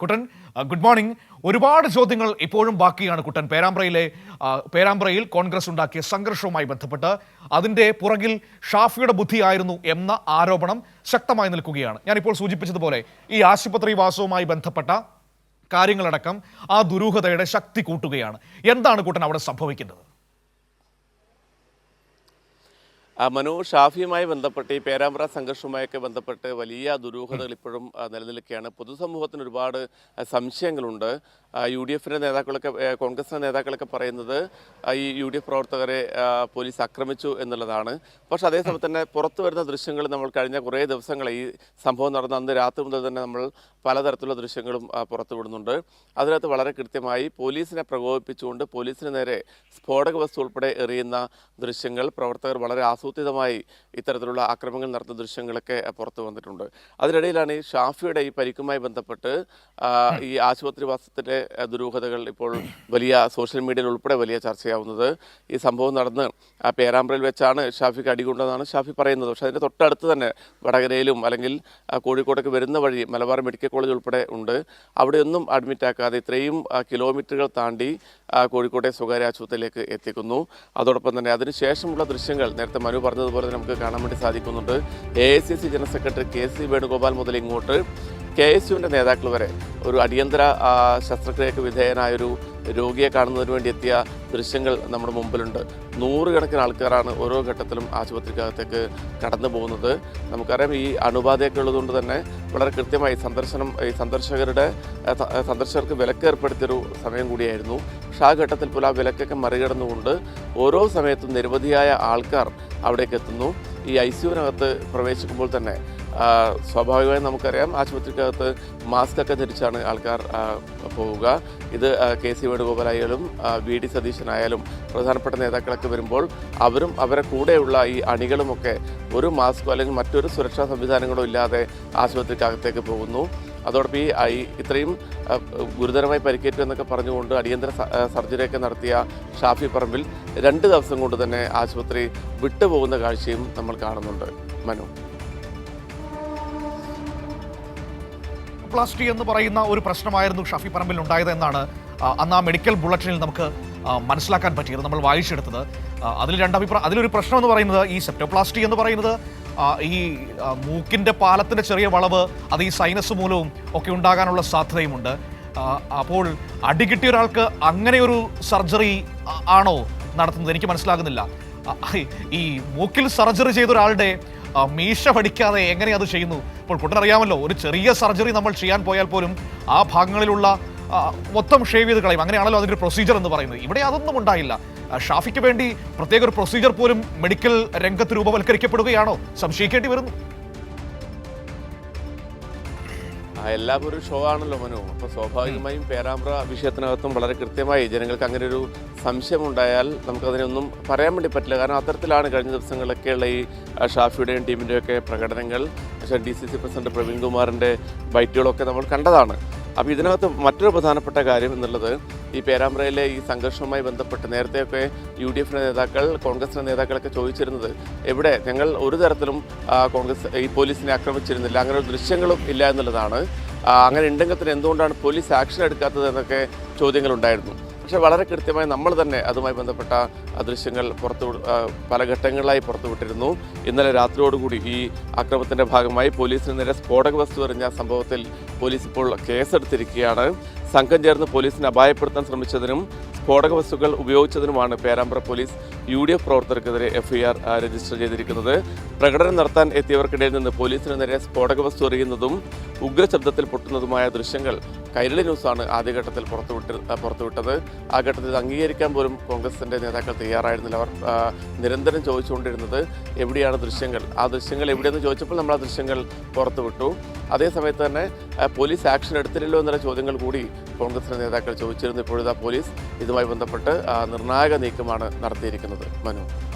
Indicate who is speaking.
Speaker 1: കുട്ടൻ good morning ഒരുപാട് ചോദ്യങ്ങൾ ഇപ്പോഴും ബാക്കിയാണ് കുട്ടൻ. പേരാമ്പ്രയിലെ പേരാമ്പ്രയിൽ കോൺഗ്രസ് ഉണ്ടാക്കിയ സംഘർഷവുമായി ബന്ധപ്പെട്ട് അതിന്റെ പുറകിൽ ഷാഫിയുടെ ബുദ്ധിയായിരുന്നു എന്ന ആരോപണം ശക്തമായി നിൽക്കുകയാണ്. ഞാനിപ്പോൾ സൂചിപ്പിച്ചതുപോലെ ഈ ആശുപത്രി വാസവുമായി ബന്ധപ്പെട്ട കാര്യങ്ങളടക്കം ആ ദുരൂഹതയുടെ ശക്തി കൂട്ടുകയാണ്. എന്താണ് കുട്ടൻ അവിടെ സംഭവിക്കുന്നത്
Speaker 2: ആ, മനു ഷാഫിയുമായി ബന്ധപ്പെട്ട് ഈ പേരാമ്പ്ര സംഘർഷവുമായൊക്കെ ബന്ധപ്പെട്ട് വലിയ ദുരൂഹതകൾ ഇപ്പോഴും നിലനിൽക്കുകയാണ്. പൊതുസമൂഹത്തിന് ഒരുപാട് സംശയങ്ങളുണ്ട്. യു ഡി എഫിന്റെ നേതാക്കളൊക്കെ കോൺഗ്രസിന്റെ നേതാക്കളൊക്കെ പറയുന്നത് ഈ യു ഡി എഫ് പ്രവർത്തകരെ പോലീസ് ആക്രമിച്ചു എന്നുള്ളതാണ്. പക്ഷേ അതേസമയം തന്നെ പുറത്തു വരുന്ന ദൃശ്യങ്ങൾ നമ്മൾ കഴിഞ്ഞ കുറേ ദിവസങ്ങളെ ഈ സംഭവം നടന്ന അന്ന് രാത്രി മുതൽ തന്നെ നമ്മൾ പലതരത്തിലുള്ള ദൃശ്യങ്ങളും പുറത്തുവിടുന്നുണ്ട്. അതിനകത്ത് വളരെ കൃത്യമായി പോലീസിനെ പ്രകോപിപ്പിച്ചുകൊണ്ട് പോലീസിന് നേരെ സ്ഫോടക വസ്തു ഉൾപ്പെടെ എറിയുന്ന ദൃശ്യങ്ങൾ പ്രവർത്തകർ വളരെ ആസൂത്രിതമായി ഇത്തരത്തിലുള്ള ആക്രമണങ്ങൾ നടത്തുന്ന ദൃശ്യങ്ങളൊക്കെ പുറത്തു വന്നിട്ടുണ്ട്. അതിനിടയിലാണ് ഈ ഷാഫിയുടെ ഈ പരിക്കുമായി ബന്ധപ്പെട്ട് ഈ ആശുപത്രിവാസത്തിന്റെ ദുരൂഹതകൾ ഇപ്പോൾ വലിയ സോഷ്യൽ മീഡിയയിൽ ഉൾപ്പെടെ വലിയ ചർച്ചയാവുന്നത്. ഈ സംഭവം നടന്ന് പേരാമ്പ്രയിൽ വെച്ചാണ് ഷാഫിക്ക് അടികൊണ്ടതെന്നാണ് ഷാഫി പറയുന്നത്. പക്ഷേ അതിന്റെ തൊട്ടടുത്ത് തന്നെ വടകരയിലും അല്ലെങ്കിൽ കോഴിക്കോട്ടേക്ക് വരുന്ന വഴി മലബാർ മെഡിക്കൽ കോളേജ് ഉൾപ്പെടെ ഉണ്ട്. അവിടെയൊന്നും അഡ്മിറ്റ് ആക്കാതെ ഇത്രയും കിലോമീറ്ററുകൾ താണ്ടി കോഴിക്കോട്ടെ സ്വകാര്യ ആശുപത്രിയിലേക്ക് എത്തിക്കുന്നു. അതോടൊപ്പം തന്നെ അതിനുശേഷമുള്ള ദൃശ്യങ്ങൾ നേരത്തെ മനു പറഞ്ഞതുപോലെ നമുക്ക് കാണാൻ വേണ്ടി സാധിക്കുന്നുണ്ട്. A general secretary K C Venugopal മുതൽ ഇങ്ങോട്ട്. കെ എസ് യുവിന്റെ നേതാക്കൾ വരെ ഒരു അടിയന്തര ശസ്ത്രക്രിയക്ക് വിധേയനായൊരു രോഗിയെ കാണുന്നതിന് വേണ്ടി എത്തിയ ദൃശ്യങ്ങൾ നമ്മുടെ മുമ്പിലുണ്ട്. നൂറുകണക്കിന് ആൾക്കാരാണ് ഓരോ ഘട്ടത്തിലും ആശുപത്രിക്കകത്തേക്ക് കടന്നു പോകുന്നത്. നമുക്കറിയാം ഈ അണുബാധയൊക്കെ ഉള്ളതുകൊണ്ട് തന്നെ വളരെ കൃത്യമായി സന്ദർശനം ഈ സന്ദർശകരുടെ സന്ദർശകർക്ക് വിലക്ക് ഏർപ്പെടുത്തിയൊരു സമയം കൂടിയായിരുന്നു. പക്ഷേ ആ ഘട്ടത്തിൽ പോലും ആ വിലക്കൊക്കെ മറികടന്നുകൊണ്ട് ഓരോ സമയത്തും നിരവധിയായ ആൾക്കാർ അവിടേക്ക് എത്തുന്നു. ഈ ഐ സിയുവിനകത്ത് പ്രവേശിക്കുമ്പോൾ തന്നെ സ്വാഭാവികമായും നമുക്കറിയാം. ആശുപത്രിക്കകത്ത് മാസ്ക് ഒക്കെ ധരിച്ചാണ് ആൾക്കാർ പോവുക. ഇത് കെ സി വേണുഗോപാലായാലും വി ഡി സതീശനായാലും പ്രധാനപ്പെട്ട നേതാക്കളൊക്കെ വരുമ്പോൾ അവരും അവരെ കൂടെയുള്ള ഈ അണികളുമൊക്കെ ഒരു മാസ്കോ അല്ലെങ്കിൽ മറ്റൊരു സുരക്ഷാ സംവിധാനങ്ങളോ ഇല്ലാതെ ആശുപത്രിക്കകത്തേക്ക് പോകുന്നു. അതോടൊപ്പം ഈ ഇത്രയും ഗുരുതരമായി പരിക്കേറ്റു എന്നൊക്കെ പറഞ്ഞുകൊണ്ട് അടിയന്തര സർജറിയൊക്കെ നടത്തിയ ഷാഫി പറമ്പിൽ രണ്ട് ദിവസം കൊണ്ട് തന്നെ ആശുപത്രി വിട്ടുപോകുന്ന കാഴ്ചയും നമ്മൾ കാണുന്നുണ്ട്. മനു.
Speaker 1: പ്ലാസ്റ്റി എന്ന് പറയുന്ന ഒരു പ്രശ്നമായിരുന്നു ഷഫി പറമ്പിൽ ഉണ്ടായത് എന്നാണ് അന്ന് ആ മെഡിക്കൽ ബുള്ളറ്റിനിൽ നമുക്ക് മനസ്സിലാക്കാൻ പറ്റിയത് നമ്മൾ വായിച്ചെടുത്തത്. അതിൽ രണ്ടഭിപ്രായം അതിലൊരു പ്രശ്നം എന്ന് പറയുന്നത് ഈ സെപ്റ്റോപ്ലാസ്റ്റി എന്ന് പറയുന്നത് ഈ മൂക്കിന്റെ പാലത്തിന്റെ ചെറിയ വളവ് അത് ഈ സൈനസ് മൂലവും ഒക്കെ ഉണ്ടാകാനുള്ള സാധ്യതയുമുണ്ട്. അപ്പോൾ അടികിട്ടിയ ഒരാൾക്ക് അങ്ങനെ ഒരു സർജറി ആണോ നടത്തുന്നത്? എനിക്ക് മനസ്സിലാകുന്നില്ല. ഈ മൂക്കിൽ സർജറി ചെയ്ത ഒരാളുടെ മീശ പഠിക്കാതെ എങ്ങനെ അത് ചെയ്യുന്നു? ഇപ്പോൾ കുട്ടനറിയാമല്ലോ ഒരു ചെറിയ സർജറി നമ്മൾ ചെയ്യാൻ പോയാൽ പോലും ആ ഭാഗങ്ങളിലുള്ള മൊത്തം ഷേവ് ചെയ്ത് കളയും. അങ്ങനെയാണല്ലോ അതിന്റെ പ്രൊസീജിയർ എന്ന് പറയുന്നത്. ഇവിടെ അതൊന്നും ഉണ്ടായില്ല. ഷാഫിക്ക് വേണ്ടി പ്രത്യേക ഒരു പ്രൊസീജിയർ പോലും മെഡിക്കൽ രംഗത്ത് രൂപവൽക്കരിക്കപ്പെടുകയാണോ? സംശയിക്കേണ്ടി വരുന്നു.
Speaker 2: എല്ലാം ഒരു ഷോ ആണല്ലോ മനു. അപ്പോൾ സ്വാഭാവികമായും പേരാമ്പ്ര വിഷയത്തിനകത്തും വളരെ കൃത്യമായി ജനങ്ങൾക്ക് അങ്ങനെ ഒരു സംശയം ഉണ്ടായാൽ നമുക്കതിനൊന്നും പറയാൻ വേണ്ടി പറ്റില്ല. കാരണം അത്തരത്തിലാണ് കഴിഞ്ഞ ദിവസങ്ങളിലൊക്കെയുള്ള ഈ ഷാഫിയുടെയും ടീമിന്റെയും ഒക്കെ പ്രകടനങ്ങൾ. പക്ഷേ D C C president Praveen കുമാറിന്റെ ബൈറ്റുകളൊക്കെ നമ്മൾ കണ്ടതാണ്. അപ്പോൾ ഇതിനകത്ത് മറ്റൊരു പ്രധാനപ്പെട്ട കാര്യം എന്നുള്ളത് ഈ പേരാമ്പ്രയിലെ ഈ സംഘർഷവുമായി ബന്ധപ്പെട്ട് നേരത്തെയൊക്കെ യു ഡി എഫിന്റെ നേതാക്കൾ കോൺഗ്രസിന്റെ നേതാക്കളൊക്കെ ചോദിച്ചിരുന്നത് എവിടെ ഞങ്ങൾ ഒരു തരത്തിലും കോൺഗ്രസ് ഈ പോലീസിനെ ആക്രമിച്ചിരുന്നില്ല അങ്ങനെ ഒരു ദൃശ്യങ്ങളും ഇല്ല എന്നുള്ളതാണ്. അങ്ങനെ ഉണ്ടെങ്കിൽ തന്നെ എന്തുകൊണ്ടാണ് പോലീസ് ആക്ഷൻ എടുക്കാത്തത് എന്നൊക്കെ ചോദ്യങ്ങളുണ്ടായിരുന്നു. പക്ഷേ വളരെ കൃത്യമായി നമ്മൾ തന്നെ അതുമായി ബന്ധപ്പെട്ട ദൃശ്യങ്ങൾ പുറത്തു പല ഘട്ടങ്ങളിലായി പുറത്തുവിട്ടിരുന്നു ഇന്നലെ രാത്രിയോടുകൂടി ഈ അക്രമത്തിന്റെ ഭാഗമായി പോലീസിന് നേരെ സ്ഫോടക വസ്തു എറിഞ്ഞ സംഭവത്തിൽ പോലീസ് ഇപ്പോൾ കേസെടുത്തിരിക്കുകയാണ്. സംഘം ചേർന്ന് പോലീസിനെ അപായപ്പെടുത്താൻ ശ്രമിച്ചതിനും സ്ഫോടക വസ്തുക്കൾ ഉപയോഗിച്ചതിനുമാണ് Perambra police U D F പ്രവർത്തകർക്കെതിരെ FIR register ചെയ്തിരിക്കുന്നത്. പ്രകടനം നടത്താൻ എത്തിയവർക്കിടയിൽ നിന്ന് പോലീസിന് നേരെ സ്ഫോടക വസ്തു എറിയുന്നതും ഉഗ്രശബ്ദത്തിൽ പൊട്ടുന്നതുമായ ദൃശ്യങ്ങൾ കൈരളി ന്യൂസാണ് ആദ്യഘട്ടത്തിൽ പുറത്തുവിട്ട് പുറത്തുവിട്ടത്. ആ ഘട്ടത്തിൽ അംഗീകരിക്കാൻ പോലും കോൺഗ്രസിന്റെ നേതാക്കൾ തയ്യാറായിരുന്നില്ല. അവർ നിരന്തരം ചോദിച്ചുകൊണ്ടിരുന്നത് എവിടെയാണ് ദൃശ്യങ്ങൾ? ആ ദൃശ്യങ്ങൾ എവിടെയെന്ന് ചോദിച്ചപ്പോൾ നമ്മൾ ആ ദൃശ്യങ്ങൾ പുറത്തുവിട്ടു. അതേസമയത്ത് തന്നെ പോലീസ് ആക്ഷൻ എടുത്തില്ലല്ലോ എന്നുള്ള ചോദ്യങ്ങൾ കൂടി കോൺഗ്രസിന്റെ നേതാക്കൾ ചോദിച്ചിരുന്നു ഇപ്പോഴിതാ പോലീസ് ഇതുമായി ബന്ധപ്പെട്ട് നിർണായക നീക്കമാണ് നടത്തിയിരിക്കുന്നത്. മനു.